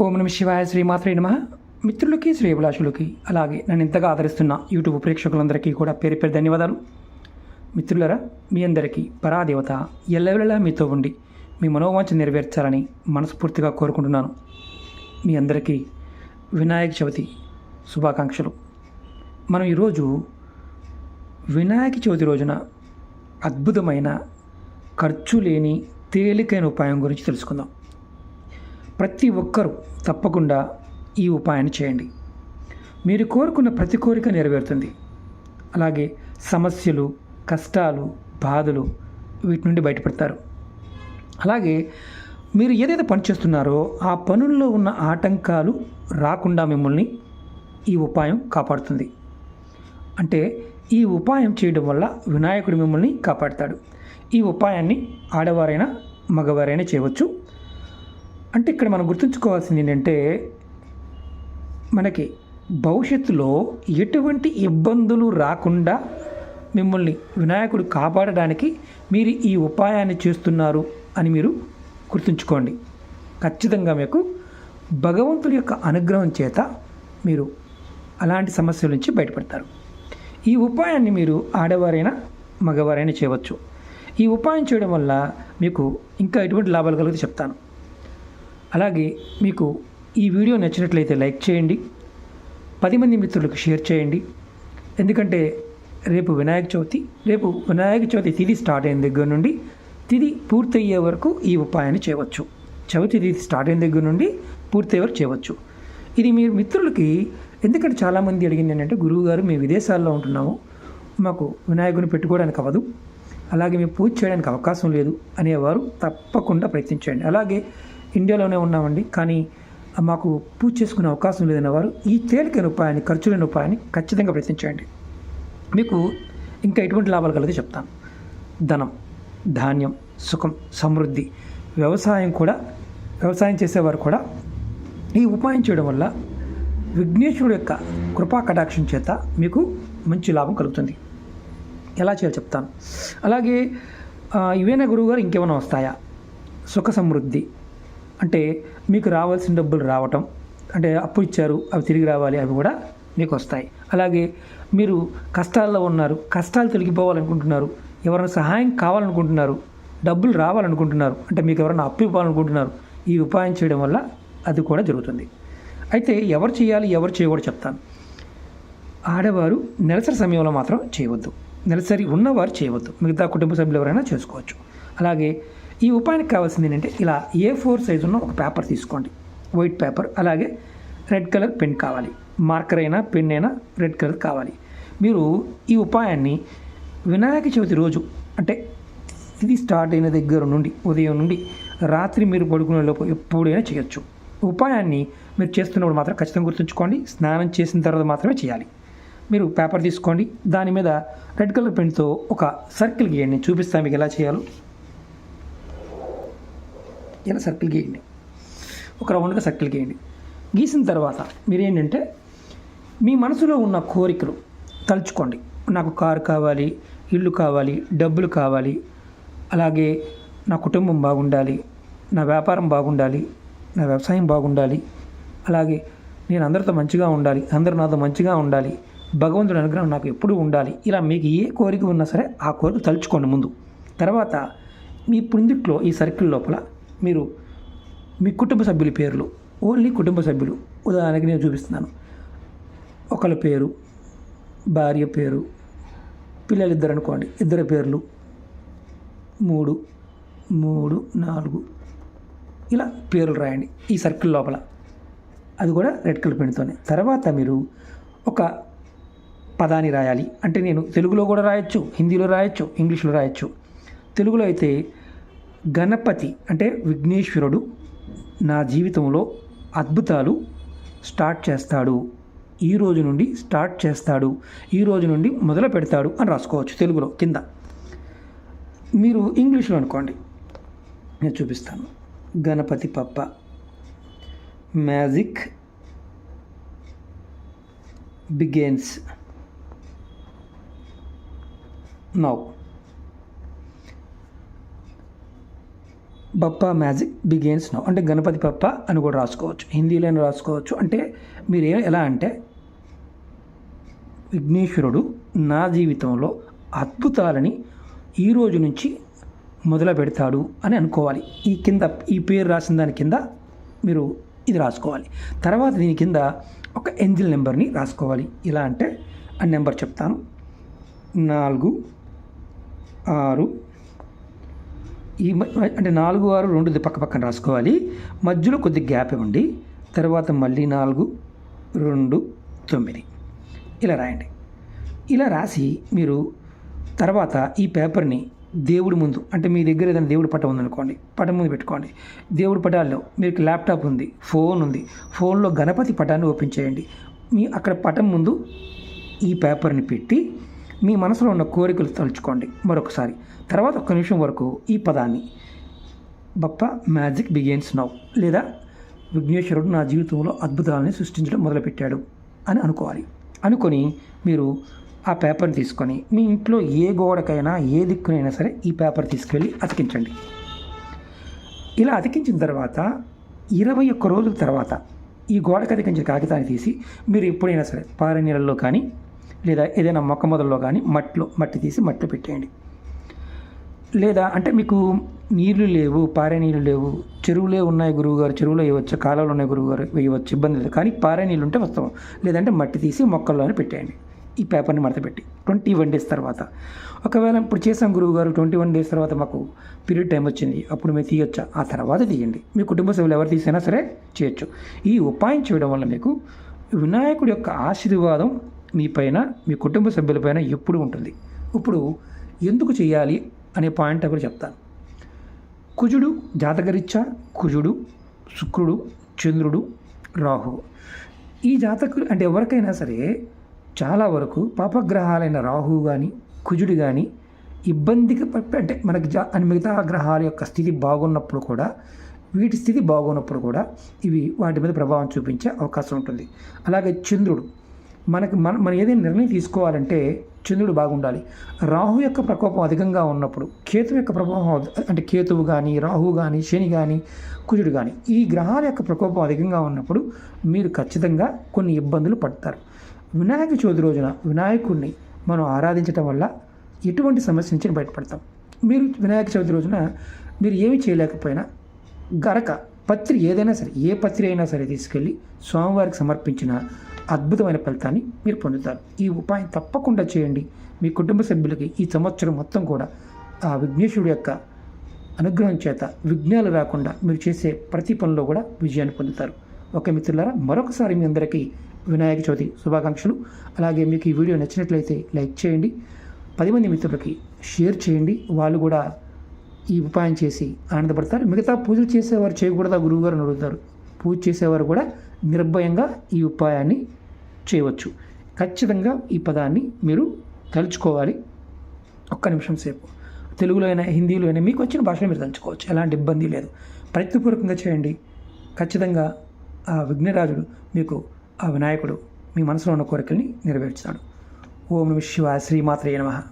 ఓం నమ శివాయ శ్రీమాత్రే నమ. మిత్రులకి శ్రేభిలాషులకి అలాగే నన్ను ఇంతగా ఆదరిస్తున్న యూట్యూబ్ ప్రేక్షకులందరికీ కూడా పేరు పేరు ధన్యవాదాలు. మిత్రులరా మీ అందరికీ పరాదేవత ఎల్లవెళ్ళలా మీతో ఉండి మీ మనోవాంఛ నెరవేర్చాలని మనస్ఫూర్తిగా కోరుకుంటున్నాను. మీ అందరికీ వినాయక చవితి శుభాకాంక్షలు. మనం ఈరోజు వినాయక చవితి రోజున అద్భుతమైన ఖర్చు లేని తేలికైన ఉపాయం గురించి తెలుసుకుందాం. ప్రతి ఒక్కరూ తప్పకుండా ఈ ఉపాయాన్ని చేయండి. మీరు కోరుకున్న ప్రతి కోరిక నెరవేరుతుంది. అలాగే సమస్యలు కష్టాలు బాధలు వీటి నుండి బయటపడతారు. అలాగే మీరు ఏదైతే పని చేస్తున్నారో ఆ పనుల్లో ఉన్న ఆటంకాలు రాకుండా మిమ్మల్ని ఈ ఉపాయం కాపాడుతుంది. అంటే ఈ ఉపాయం చేయడం వల్ల వినాయకుడు మిమ్మల్ని కాపాడుతాడు. ఈ ఉపాయాన్ని ఆడవారైనా మగవారైనా చేయవచ్చు. అంటే ఇక్కడ మనం గుర్తుంచుకోవాల్సింది ఏంటంటే మనకి భవిష్యత్తులో ఎటువంటి ఇబ్బందులు రాకుండా మిమ్మల్ని వినాయకుడు కాపాడడానికి మీరు ఈ ఉపాయాన్ని చేస్తున్నారు అని మీరు గుర్తుంచుకోండి. ఖచ్చితంగా మీకు భగవంతుడి యొక్క అనుగ్రహం చేత మీరు అలాంటి సమస్యల నుంచి బయటపడతారు. ఈ ఉపాయాన్ని మీరు ఆడవారైనా మగవారైనా చేయవచ్చు. ఈ ఉపాయం చేయడం వల్ల మీకు ఇంకా ఎటువంటి లాభాలు కలిగితే చెప్తాను. అలాగే మీకు ఈ వీడియో నచ్చినట్లయితే లైక్ చేయండి పది మంది మిత్రులకు షేర్ చేయండి. ఎందుకంటే రేపు వినాయక చవితి రేపు వినాయక చవితి తిథి స్టార్ట్ అయిన దగ్గర నుండి తిథి పూర్తయ్యే వరకు ఈ ఉపాయాన్ని చేయవచ్చు. చవితి తిథి స్టార్ట్ అయిన దగ్గర నుండి పూర్తయ్యే వరకు చేయవచ్చు. ఇది మీ మిత్రులకి ఎందుకంటే చాలామంది అడిగింది ఏంటంటే గురువు గారు మేము విదేశాల్లో ఉంటున్నాము మాకు వినాయకుని పెట్టుకోవడానికి అవ్వదు అలాగే మేము పూజ చేయడానికి అవకాశం లేదు అనేవారు తప్పకుండా ప్రయత్నించండి. అలాగే ఇండియాలోనే ఉన్నామండి. కానీ మాకు పూజ చేసుకునే అవకాశం లేదన్న వారు ఈ తేలికైన ఉపాయాన్ని ఖర్చు లేని ఉపాయాన్ని ఖచ్చితంగా ప్రయత్నించండి. మీకు ఇంకా ఎటువంటి లాభాలు కలిగితే చెప్తాను. ధనం ధాన్యం సుఖం సమృద్ధి వ్యవసాయం కూడా వ్యవసాయం చేసేవారు కూడా ఈ ఉపాయం చేయడం వల్ల విఘ్నేశ్వరుడు యొక్క కృపా కటాక్షం చేత మీకు మంచి లాభం కలుగుతుంది. ఎలా చేయాలో చెప్తాను. అలాగే ఆ, ఇవేనా గురువుగారు ఇంకేమైనా వస్తాయా? సుఖ సమృద్ధి అంటే మీకు రావాల్సిన డబ్బులు రావటం అంటే అప్పు ఇచ్చారు అవి తిరిగి రావాలి అవి కూడా మీకు వస్తాయి. అలాగే మీరు కష్టాల్లో ఉన్నారు కష్టాలు తొలగిపోవాలనుకుంటున్నారు ఎవరైనా సహాయం కావాలనుకుంటున్నారు డబ్బులు రావాలనుకుంటున్నారు అంటే మీకు ఎవరైనా అప్పు ఇవ్వాలనుకుంటున్నారు ఈ ఉపాయం చేయడం వల్ల అది కూడా జరుగుతుంది. అయితే ఎవరు చేయాలి ఎవరు చేయకూడదు చెప్తాను. ఆడవారు నెలసరి సమయంలో మాత్రం చేయవద్దు. నెలసరి ఉన్నవారు చేయవద్దు. మిగతా కుటుంబ సభ్యులు ఎవరైనా చేసుకోవచ్చు. అలాగే ఈ ఉపాయానికి కావాల్సింది ఏంటంటే ఇలా ఏ ఫోర్ సైజు ఉన్న ఒక పేపర్ తీసుకోండి. వైట్ పేపర్ అలాగే రెడ్ కలర్ పెన్ కావాలి. మార్కర్ అయినా పెన్ అయినా రెడ్ కలర్ కావాలి. మీరు ఈ ఉపాయాన్ని వినాయక చవితి రోజు అంటే ఇది స్టార్ట్ అయిన దగ్గర నుండి ఉదయం నుండి రాత్రి మీరు పడుకునే లోపు ఎప్పుడైనా చేయొచ్చు. ఉపాయాన్ని మీరు చేస్తున్నప్పుడు మాత్రం ఖచ్చితంగా గుర్తుంచుకోండి. స్నానం చేసిన తర్వాత మాత్రమే చేయాలి. మీరు పేపర్ తీసుకోండి. దాని మీద రెడ్ కలర్ పెన్తో ఒక సర్కిల్ గీయండి. చూపిస్తాను మీకు ఎలా చేయాలో. ఇలా సర్కిల్ గీయండి. ఒక రౌండ్గా సర్కిల్ గీయండి. గీసిన తర్వాత మీరు ఏంటంటే మీ మనసులో ఉన్న కోరికలు తలుచుకోండి. నాకు కారు కావాలి ఇల్లు కావాలి డబ్బులు కావాలి అలాగే నా కుటుంబం బాగుండాలి నా వ్యాపారం బాగుండాలి నా వ్యవసాయం బాగుండాలి అలాగే నేను అందరితో మంచిగా ఉండాలి అందరూ నాతో మంచిగా ఉండాలి భగవంతుడి అనుగ్రహం నాకు ఎప్పుడూ ఉండాలి ఇలా మీకు ఏ కోరిక ఉన్నా సరే ఆ కోరిక తలుచుకోండి ముందు. తర్వాత మీ పుందిట్లో ఈ సర్కిల్ లోపల మీరు మీ కుటుంబ సభ్యుల పేర్లు ఓన్లీ కుటుంబ సభ్యులు. ఉదాహరణకి నేను చూపిస్తున్నాను. ఒకళ్ళ పేరు భార్య పేరు పిల్లలు ఇద్దరు అనుకోండి. ఇద్దరు పేర్లు. మూడు మూడు నాలుగు. ఇలా పేర్లు రాయండి ఈ సర్కిల్ లోపల. అది కూడా రెడ్ కలర్ పెన్తోనే తర్వాత మీరు ఒక పదాన్ని రాయాలి. అంటే నేను తెలుగులో కూడా రాయొచ్చు హిందీలో రాయొచ్చు ఇంగ్లీష్లో రాయొచ్చు. తెలుగులో అయితే గణపతి అంటే విఘ్నేశ్వరుడు నా జీవితంలో అద్భుతాలు స్టార్ట్ చేస్తాడు. ఈ రోజు నుండి స్టార్ట్ చేస్తాడు. ఈ రోజు నుండి మొదలు పెడతాడు అని రాసుకోవచ్చు తెలుగులో కింద. మీరు ఇంగ్లీష్లో అనుకోండి. నేను చూపిస్తాను. Ganapati Bappa. Magic begins. Now. Bappa magic begins now. అంటే గణపతి పప్ప అని కూడా రాసుకోవచ్చు. హిందీలోనే రాసుకోవచ్చు. అంటే మీరు ఏ- ఎలా అంటే విఘ్నేశ్వరుడు నా జీవితంలో అద్భుతాలని ఈ రోజు నుంచి మొదలు పెడతాడు అని అనుకోవాలి. ఈ కింద ఈ పేరు రాసిన దాని కింద మీరు ఇది రాసుకోవాలి. తర్వాత దీని కింద ఒక ఎంజిల్ నెంబర్ని రాసుకోవాలి. ఇలా అంటే ఆ నెంబర్ చెప్తాను. నాలుగు ఆరు ఈ మ- అంటే నాలుగు ఆరు రెండు పక్క పక్కన రాసుకోవాలి. మధ్యలో కొద్ది గ్యాప్ ఇవ్వండి. తర్వాత మళ్ళీ నాలుగు రెండు తొమ్మిది. ఇలా రాయండి. ఇలా రాసి మీరు తర్వాత ఈ పేపర్ని దేవుడి ముందు అంటే మీ దగ్గర ఏదైనా దేవుడి పటం ఉందనుకోండి పటం ముందు పెట్టుకోండి. దేవుడి పటాల్లో మీకు ల్యాప్టాప్ ఉంది ఫోన్ ఉంది. ఫోన్లో గణపతి పటాన్ని ఓపెన్ చేయండి. మీ అక్కడ పటం ముందు ఈ పేపర్ని పెట్టి మీ మనసులో ఉన్న కోరికలు తలుచుకోండి మరొకసారి. తర్వాత ఒక్క నిమిషం వరకు ఈ పదాన్ని. Bappa magic begins now. లేదా విఘ్నేశ్వరుడు నా జీవితంలో అద్భుతాలని సృష్టించడం మొదలుపెట్టాడు అని అనుకోవాలి. అనుకొని మీరు ఆ పేపర్ని తీసుకొని మీ ఇంట్లో ఏ గోడకైనా ఏ దిక్కునైనా సరే ఈ పేపర్ తీసుకెళ్ళి అతికించండి. ఇలా అతికించిన తర్వాత ఇరవై ఒక్క రోజుల తర్వాత ఈ గోడకు అతికించిన కాగితాన్ని తీసి మీరు ఎప్పుడైనా సరే పారే నీళ్ళల్లో కానీ లేదా ఏదైనా మొక్క మొదల్లో కానీ మట్టిలో మట్టి తీసి మట్టిలో పెట్టేయండి. లేదా అంటే మీకు నీళ్ళు లేవు పారే నీళ్ళు లేవు చెరువులే ఉన్నాయి గురువుగారు చెరువులో వేయవచ్చు కాలువలు ఉన్నాయి గురువుగారు వేయవచ్చు ఇబ్బంది లేదు. కానీ పారే నీళ్ళు ఉంటే వస్తాం. లేదంటే మట్టి తీసి మొక్కల్లోనే పెట్టేయండి. ఈ పేపర్ని మడత పెట్టి ట్వంటీ వన్ డేస్ తర్వాత. ఒకవేళ ఇప్పుడు చేసాం గురువుగారు ట్వంటీ వన్ డేస్ తర్వాత మాకు పీరియడ్ టైం వచ్చింది అప్పుడు మేము తీయొచ్చా? ఆ తర్వాత తీయండి. మీ కుటుంబ సభ్యులు ఎవరు తీసినా సరే చేయొచ్చు. ఈ ఉపాయం చేయడం వల్ల మీకు వినాయకుడి యొక్క ఆశీర్వాదం మీ పైన మీ కుటుంబ సభ్యులపైన ఎప్పుడు ఉంటుంది. ఇప్పుడు ఎందుకు చేయాలి అనే పాయింట్ అప్పుడు చెప్తాను. కుజుడు జాతకరీత్యా కుజుడు శుక్రుడు చంద్రుడు రాహు. ఈ జాతకులు అంటే ఎవరికైనా సరే చాలా వరకు పాపగ్రహాలైన రాహువు కానీ కుజుడు కానీ ఇబ్బందికి అంటే మనకి జా అని మిగతా గ్రహాల యొక్క స్థితి బాగున్నప్పుడు కూడా వీటి స్థితి బాగున్నప్పుడు కూడా ఇవి వాటి మీద ప్రభావం చూపించే అవకాశం ఉంటుంది. అలాగే చంద్రుడు. మనకి మన మనం ఏదైనా నిర్ణయం తీసుకోవాలంటే చంద్రుడు బాగుండాలి. రాహు యొక్క ప్రకోపం అధికంగా ఉన్నప్పుడు కేతు యొక్క ప్రభావం అంటే కేతువు కానీ రాహు కానీ శని కానీ కుజుడు కానీ ఈ గ్రహాల యొక్క ప్రకోపం అధికంగా ఉన్నప్పుడు మీరు ఖచ్చితంగా కొన్ని ఇబ్బందులు పడతారు. వినాయక చవితి రోజున వినాయకుడిని మనం ఆరాధించటం వల్ల ఎటువంటి సమస్య నుంచి బయటపడతాం. మీరు వినాయక చవితి రోజున మీరు ఏమి చేయలేకపోయినా గరక పత్రి ఏదైనా సరే ఏ పత్రి అయినా సరే తీసుకెళ్ళి స్వామివారికి సమర్పించిన అద్భుతమైన ఫలితాన్ని మీరు పొందుతారు. ఈ ఉపాయం తప్పకుండా చేయండి. మీ కుటుంబ సభ్యులకి ఈ సంవత్సరం మొత్తం కూడా ఆ విఘ్నేశ్వరుడు యొక్క అనుగ్రహం చేత విఘ్నాలు రాకుండా మీరు చేసే ప్రతి పనిలో కూడా విజయాన్ని పొందుతారు. ఓకే మిత్రులారా మరొకసారి మీ అందరికీ వినాయక చవితి శుభాకాంక్షలు. అలాగే మీకు ఈ వీడియో నచ్చినట్లయితే లైక్ చేయండి. పది మంది మిత్రులకి షేర్ చేయండి. వాళ్ళు కూడా ఈ ఉపాయం చేసి ఆనందపడతారు. మిగతా పూజలు చేసేవారు చేయకూడదా? గురువుగారు అడుగుతారు పూజ చేసేవారు కూడా నిర్భయంగా ఈ ఉపాయాన్ని చేయవచ్చు. ఖచ్చితంగా ఈ పదాన్ని మీరు తలుచుకోవాలి. ఒక్క నిమిషం సేపు. తెలుగులో అయినా హిందీలో అయినా మీకు వచ్చిన భాషలో మీరు తలుచుకోవచ్చు. ఎలాంటి ఇబ్బంది లేదు. ప్రయత్నపూర్వకంగా చేయండి. ఖచ్చితంగా ఆ విఘ్నరాజుడు మీకు ఆ వినాయకుడు మీ మనసులో ఉన్న కోరికల్ని నెరవేర్చుతాడు. ఓం నమ శివ శ్రీమాత్రే నమ.